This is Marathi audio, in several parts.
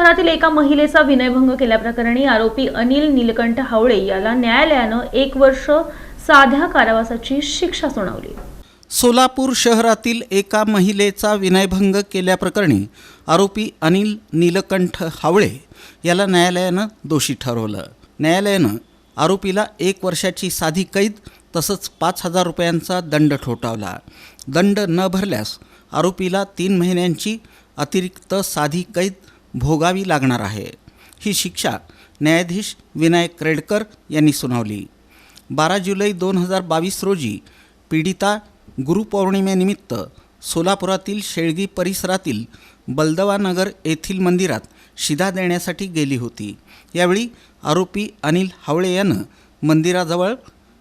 शहरातील एका महिलेचा विनयभंग केल्याप्रकरणी आरोपी अनिल नीलकंठ हावळे याला न्यायालयानं एक वर्ष साध्या कारावासाची शिक्षा सुनावली. सोलापूर शहरातील एका महिलेचा विनयभंग केल्याप्रकरणी आरोपी अनिल नीलकंठ हावळे याला न्यायालयानं दोषी ठरवलं. न्यायालयानं आरोपीला एक वर्षाची साधी कैद तसंच पाच हजार रुपयांचा दंड ठोठावला. दंड न भरल्यास आरोपीला तीन महिन्यांची अतिरिक्त साधी कैद भोगावी लागणार आहे. ही शिक्षा न्यायाधीश विनायक रेडकर यांनी सुनावली. बारा जुलै दोन हजार बावीस रोजी पीडिता गुरुपौर्णिमेनिमित्त सोलापुरातील शेळगी परिसरातील बलदवानगर येथील मंदिरात शिधा देण्यासाठी गेली होती. यावेळी आरोपी अनिल हावळे यानं मंदिराजवळ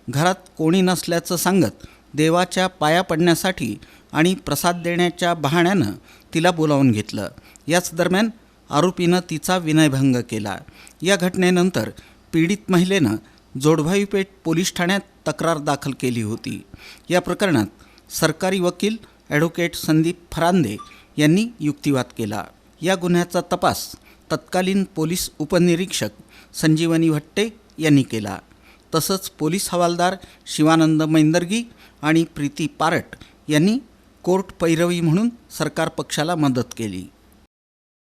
घरात कोणी नसल्याचं सांगत देवाच्या पाया पडण्यासाठी आणि प्रसाद देण्याच्या बहाण्यानं तिला बोलावून घेतलं. याच दरम्यान आरोपीनं तिचा विनयभंग केला. या घटनेनंतर पीडित महिलेनं जोडभाईपेठ पोलीस ठाण्यात तक्रार दाखल केली होती. या प्रकरणात सरकारी वकील ॲडव्होकेट संदीप फरांदे यांनी युक्तिवाद केला. या गुन्ह्याचा तपास तत्कालीन पोलीस उपनिरीक्षक संजीवनी भट्टे यांनी केला. तसंच पोलीस हवालदार शिवानंद मैंदर्गी आणि प्रीती पारट यांनी कोर्ट पैरवी म्हणून सरकार पक्षाला मदत केली.